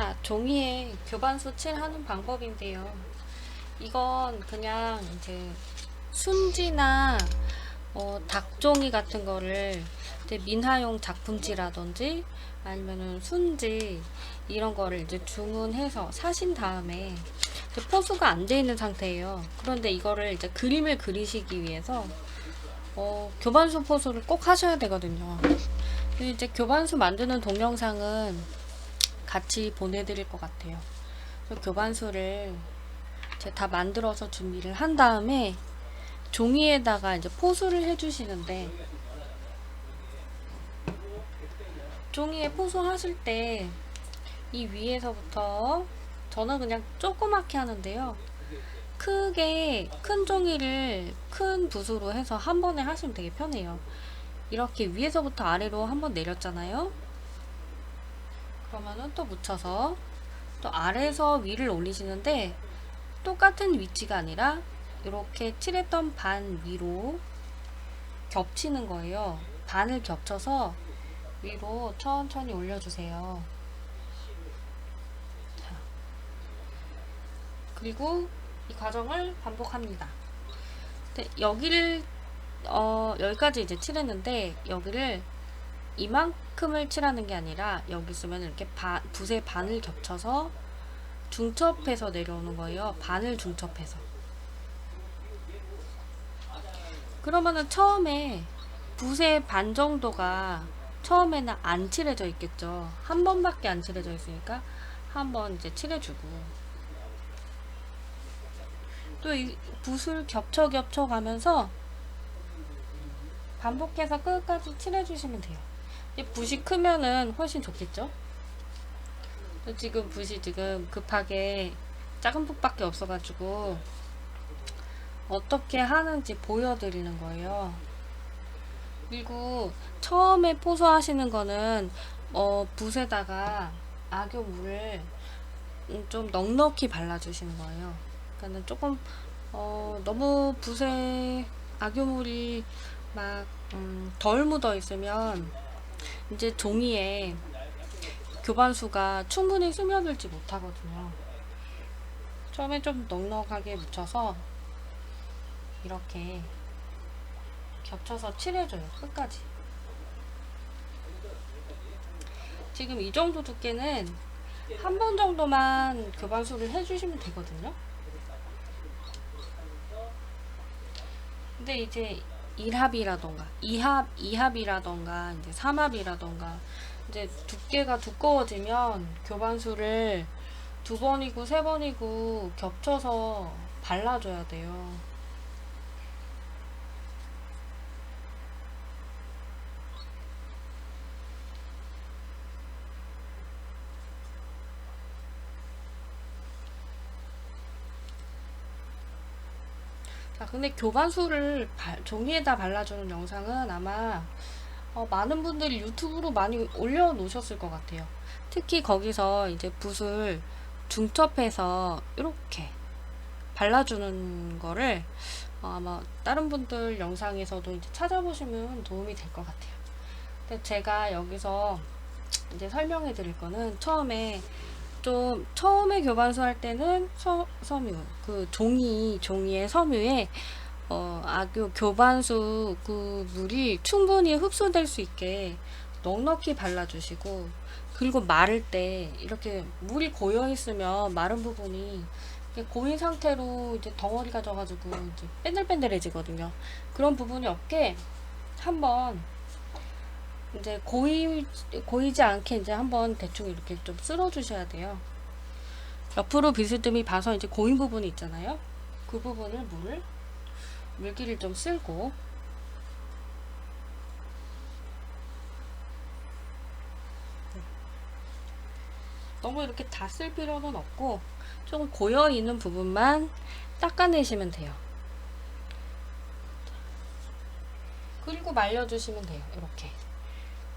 자, 종이에 교반수 칠하는 방법인데요. 이건 그냥 이제 순지나 어, 닭종이 같은 거를 이제 민화용 작품지라든지 아니면은 순지 이런 거를 이제 주문해서 사신 다음에 포수가 안 돼 있는 상태예요. 그런데 이거를 이제 그림을 그리시기 위해서 어, 교반수 포수를 꼭 하셔야 되거든요. 이제 교반수 만드는 동영상은 같이 보내드릴 것 같아요. 교반수를 이제 다 만들어서 준비를 한 다음에 종이에다가 이제 포수를 해주시는데 종이에 포수하실 때 이 위에서부터 저는 그냥 조그맣게 하는데요. 크게 큰 종이를 큰 붓으로 해서 한 번에 하시면 되게 편해요. 이렇게 위에서부터 아래로 한 번 내렸잖아요. 그러면은 또 묻혀서 또 아래에서 위를 올리시는데 똑같은 위치가 아니라 이렇게 칠했던 반 위로 겹치는 거예요. 반을 겹쳐서 위로 천천히 올려주세요. 자, 그리고 이 과정을 반복합니다. 여기를 어, 여기까지 이제 칠했는데 여기를 이만큼을 칠하는 게 아니라 여기 있으면 이렇게 바, 붓의 반을 겹쳐서 중첩해서 내려오는 거예요. 반을 중첩해서. 그러면은 처음에 붓의 반 정도가 처음에는 안 칠해져 있겠죠. 한 번밖에 안 칠해져 있으니까 한 번 이제 칠해주고 또 이 붓을 겹쳐 겹쳐 가면서 반복해서 끝까지 칠해주시면 돼요. 이 붓이 크면은 훨씬 좋겠죠? 또 지금 붓이 지금 급하게 작은 붓밖에 없어가지고 어떻게 하는지 보여드리는 거예요. 그리고 처음에 포소하시는 거는 어, 붓에다가 악교물을 음, 좀 넉넉히 발라주시는 거예요. 그러니까는 조금 어, 너무 붓에 악교물이 막 음, 덜 묻어 있으면 이제 종이에 교반수가 충분히 스며들지 못하거든요. 처음에 좀 넉넉하게 묻혀서 이렇게 겹쳐서 칠해줘요. 끝까지. 지금 이 정도 두께는 한 번 정도만 교반수를 해주시면 되거든요. 근데 이제 1합이라던가 2합, 2합이라던가 이제 3합이라던가 이제 두께가 두꺼워지면 교반수를 두 번이고 세 번이고 겹쳐서 발라줘야 돼요. 자, 근데 교반수를 발- 종이에다 발라주는 영상은 아마 어, 많은 분들이 유튜브로 많이 올려놓으셨을 것 같아요. 특히 거기서 이제 붓을 중첩해서 이렇게 발라주는 거를 어, 아마 다른 분들 영상에서도 이제 찾아보시면 도움이 될 것 같아요. 근데 제가 여기서 이제 설명해 드릴 거는 처음에 좀 처음에 교반수 할 때는 서, 섬유 그 종이 종이의 섬유에 어, 아교 교반수 그 물이 충분히 흡수될 수 있게 넉넉히 발라주시고 그리고 마를 때 이렇게 물이 고여 있으면 마른 부분이 고인 상태로 이제 덩어리가 져가지고 이제 뺀들뺀들해지거든요. 그런 부분이 없게 한번 이제 고이 고이지 않게 이제 한번 대충 이렇게 좀 쓸어 주셔야 돼요. 옆으로 비스듬히 봐서 이제 고인 부분이 있잖아요. 그 부분을 물을 물기를 좀 쓸고 너무 이렇게 다 쓸 필요는 없고 좀 고여 있는 부분만 닦아내시면 돼요. 그리고 말려주시면 돼요. 이렇게.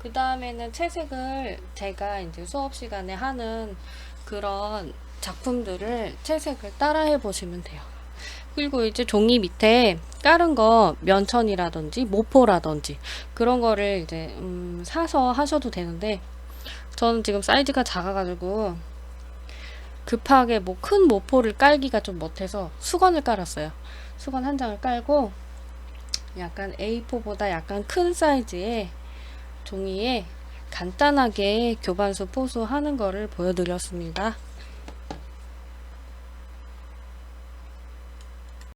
그 다음에는 채색을 제가 이제 수업 시간에 하는 그런 작품들을 채색을 따라해 보시면 돼요. 그리고 이제 종이 밑에 다른 거 면천이라든지 모포라든지 그런 거를 이제 음, 사서 하셔도 되는데 저는 지금 사이즈가 작아가지고 급하게 뭐 큰 모포를 깔기가 좀 못해서 수건을 깔았어요. 수건 한 장을 깔고 약간 A4보다 약간 큰 사이즈의 종이에 간단하게 교반수 포수 하는 거를 보여드렸습니다.